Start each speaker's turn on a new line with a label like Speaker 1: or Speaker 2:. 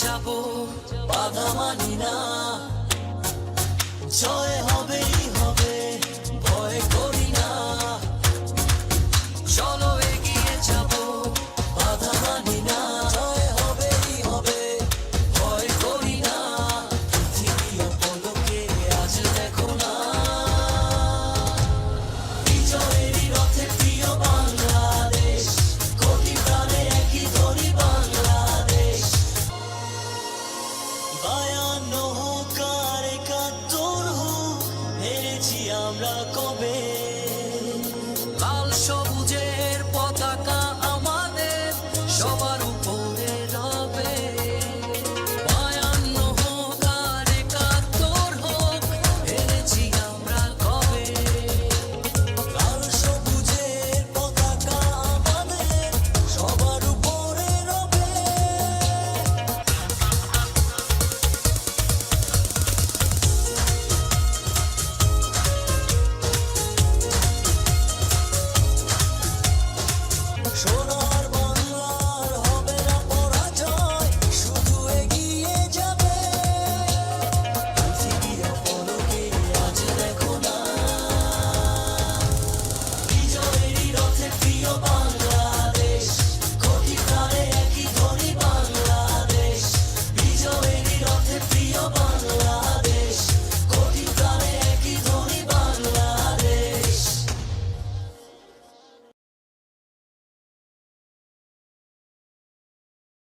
Speaker 1: যাব বাধা মানি না। জয় আমরা কবে